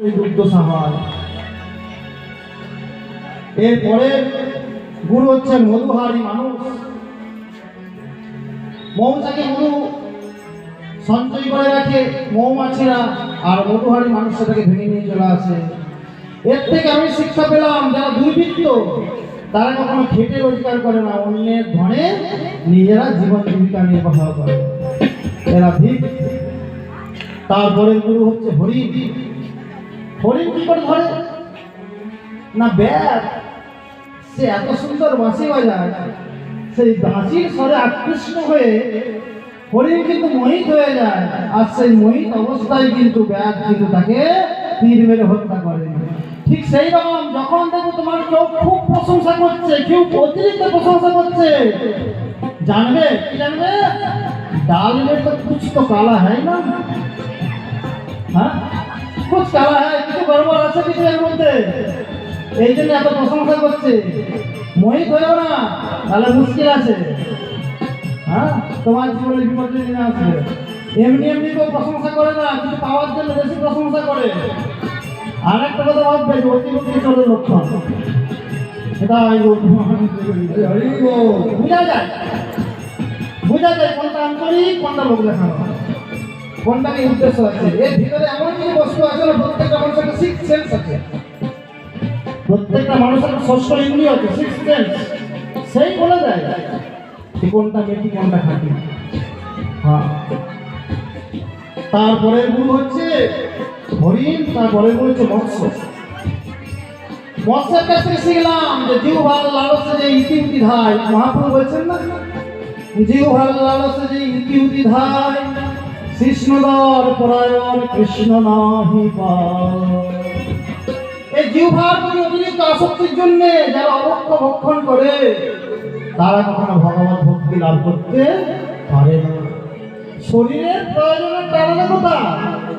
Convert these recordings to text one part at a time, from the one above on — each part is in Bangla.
দুর্দশা হয়। এরপরে গুরু হচ্ছেন মধুহারি মানুষ। মৌচাকে মধু সঞ্চয় করে রাখে মৌমাছিরা, আর মধুহারি মানুষ সেটাকে ভেঙে নিয়ে চলে আসে। এর থেকে আমি শিক্ষা পেলাম, যারা দুর্বৃত্ত, তারা কখনো খেটে রোজগার করে না, অন্যের ধনে নিজেরা জীবন জীবিকা নির্বাহ করে। এরা ভিক তারপরে গুরু হচ্ছে হরিণ। হরিণ কি করে ধরে না ব্যাগ সে এত সুন্দর বাঁশি বাজায় সেই বাঁশির স্বরে আকৃষ্ট হয়ে হরিণ কিন্তু মোহিত হয়ে যায় আর সেই মোহিত অবস্থায় কিন্তু ব্যাগ কিন্তু তাকে তীর মেরে হত্যা করে ঠিক সেই রকম যখন দেখো তোমার কেউ খুব প্রশংসা করছে কেউ অতিরিক্ত প্রশংসা করছে জানবে কি জানবে ডাল में तो कुछ तो काला है ना হ্যাঁ কুছ কালা হ্যাঁ কিছু গড়বড় আছে কিছু এর মধ্যে? এই জন্য এত প্রশংসা করছে। মোহিত হয়েও না, তাহলে মুশকিল আছে। হ্যাঁ? তোমার জীবনে বিপর্যয় নিয়ে আসবে এমনি এমনি কেউ প্রশংসা করে না কিছু পাওয়ার জন্য বেশি প্রশংসা করে। আর একটা কথা ভাববে, যে অতিরিক্ত চলে লক্ষণ। এটা বুঝা যায়। বুঝা যায় কোনটা আন্তরিক, কোনটা লোক দেখানো কোনটা উদ্দেশ্য আছে। এর ভিতরে এমন কিছু বস্তু আছে না, প্রত্যেকটা মানুষের একটা সিক্স সেন্স আছে। প্রত্যেকটা মানুষের একটা ষষ্ঠ ইন্দ্রিয় আছে সিক্স সেন্স সেই বলে দেয় যে কোনটা মেটি কোনটা খাঁটি হ্যাঁ। তারপরের গুণ হচ্ছে হরিণ, তারপরের গুরু হচ্ছে মৎস্য। মৎস্যের কাছ শিখলাম যে জীব ভালো লালসে যে ইতিউতি ধায়। মহাপ্রভু বলছেন না জীব ভালো লালসে যে ইতিউতি ধায়। কৃষ্ণদর পরায়ণ কৃষ্ণ নাহি এই জিহ্বার প্রতি অতিরিক্ত আসক্তির জন্য যারা অবক্ষ ভক্ষণ করে, তারা কখনো ভগবত ভক্তি লাভ করতে পারে না। শরীরের প্রয়োজন একটা আলাদা কথা,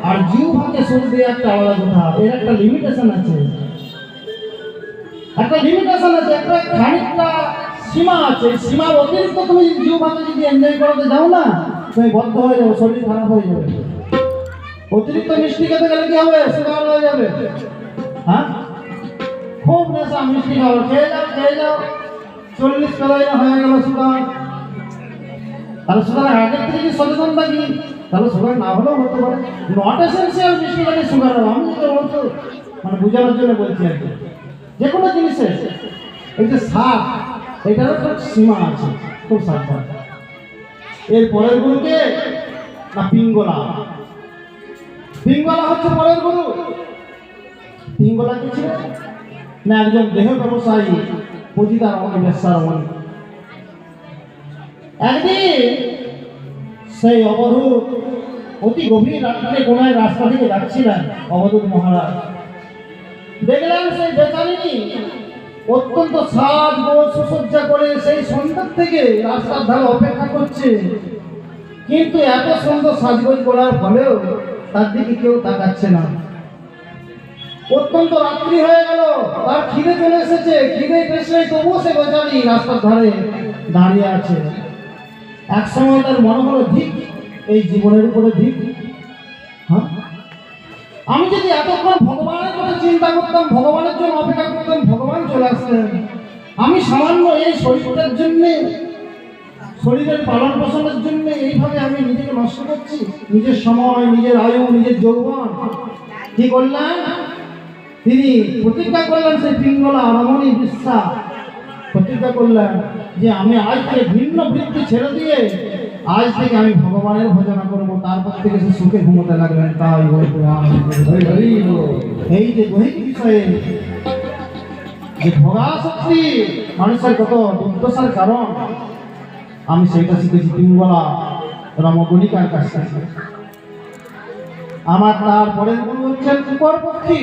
আর জিহ্বাকে শরীরে একটা আলাদা কথা, এর একটা লিমিটেশন আছে। একটা লিমিটেশন আছে, একটা খানিকটা সীমা আছে। সীমার অতিরিক্ত তুমি জিহ্বাকে যদি এনজয় করাতে যাও না তুমি বদ্ধ হয়ে যাবে, শরীর খারাপ হয়ে যাবে। অতিরিক্ত মিষ্টি খেতে গেলে কি হবে? সুগার হয়ে যাবে। হ্যাঁ? খুব নেশা মিষ্টি খাও। খেয়ে যাও খেয়ে যাও। চল্লিশ কেলাই হয়ে গেল সুগার। তাহলে সুগার আগের থেকে সচেতন থাকি তাহলে সুগার না হলেও হতে পারে। নট এসেন্সিয়াল মিষ্টি খেলে সুগার হবে। আমি তো মানে বোঝানোর জন্য বলছি আর কি। যে কোনো জিনিসের এই যে সাপ এটার খুব সীমা আছে। খুব সাবধান এর পরের গুরুকে না, পিঙ্গলা। পিঙ্গলা হচ্ছে পরের গুরু। পিঙ্গলা কি ছিল? না, একজন দেহ ব্যবসায়ী পতিতার রমণী বেশ্যার রমণী একদিন সেই অবধূত অতি গভীর রাত্রে কোনায় রাস্তা থেকে যাচ্ছিলেন অবধূত মহারাজ। দেখলেন সেই বেচারিনী অত্যন্ত সাজ গোজ সুসজ্জা করে সেই সন্ধ্যার থেকে রাস্তার ধারে অপেক্ষা করছে। কিন্তু এত সুন্দর সাজগোজ করার ফলেও তার দিকে কেউ তাকাচ্ছে না। অত্যন্ত রাত্রি হয়ে গেল, তার খিদে চলে এসেছে। খিদে পেশলে তবুও সে বেচারি রাস্তার ধারে দাঁড়িয়ে আছে। এক সময় তার মনে হলো, ধিক, এই জীবনের উপরে ধিক। হ্যাঁ? আমি যদি এতক্ষণ ভগবানের কথা চিন্তা করতাম, ভগবানের জন্য অপেক্ষা করতাম, ভগবান চলে আসতেন। আমি সামান্য এই শরীরটার জন্য, শরীরের পালন পোষণের জন্য এইভাবে আমি নিজেকে নষ্ট করছি। নিজের সময়, নিজের আয়ু, নিজের যৌবন। কি করলেন তিনি প্রতিজ্ঞা করলেন সেই পিঙ্গলা রমণী বিশ্বাস প্রতিজ্ঞা করলেন যে আমি আজ থেকে ভিন্ন বৃত্তি ছেড়ে দিয়ে আজ থেকে আমি ভগবানের ভজনা করব, তারপর থেকে সে সুখে ঘুমোতে লাগলেন তাই এই যে দৈহিক বিষয়ে, যে ভোগাশক্তি মানুষের কত দুর্দশার কারণ, আমি সেটা শিখেছি পিঙ্গলা রমগণিকার কাছ থেকে। আমার তারপরের গুরু হচ্ছেন কুকর পক্ষী